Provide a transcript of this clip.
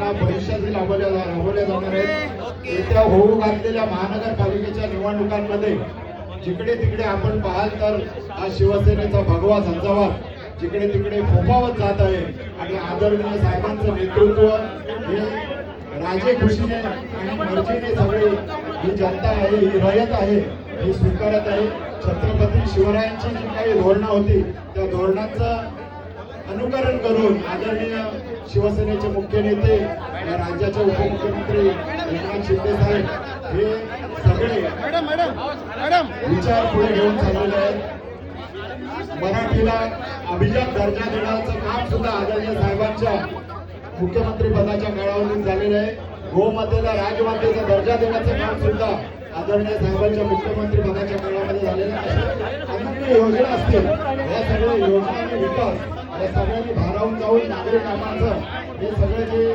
योजना भविष्यातील राबवल्या राबवल्या जाणार आहेत. येत्या होऊ घातलेल्या महानगरपालिकेच्या निवडणुकांमध्ये जिकडे तिकडे आपण पाहाल तर हा शिवसेनेचा भगवा झंझावात. जिकडे तिकडे फोफावत जात आहे. आणि आदरणीय साहेबांचं नेतृत्व हे राजे खुशीने आणि मर्जीने सगळे ही जनता आहे ही रयत आहे ही स्वीकारत आहे. छत्रपती शिवरायांची जी काही धोरणं होती त्या धोरणांचं अनुकरण करून आदरणीय शिवसेनेचे मुख्य नेते या राज्याचे उपमुख्यमंत्री एकनाथ शिंदे साहेब हे सगळे विचार पुढे घेऊन चाललेले आहेत. मराठीला अभिजात दर्जा देण्याचं काम सुद्धा आदरणीय साहेबांच्या मुख्यमंत्री पदाच्या काळावरून झालेलं आहे. गोमातेला राजमातेचा दर्जा देण्याचं काम सुद्धा आदरणीय साहेबांच्या मुख्यमंत्री पदाच्या काळामध्ये झालेलं आहे. अनेक योजना असतील. या सगळ्या योजनांचे विकास या सगळ्यांनी भारावून जाऊन नागरिक कामाचं हे सगळे जे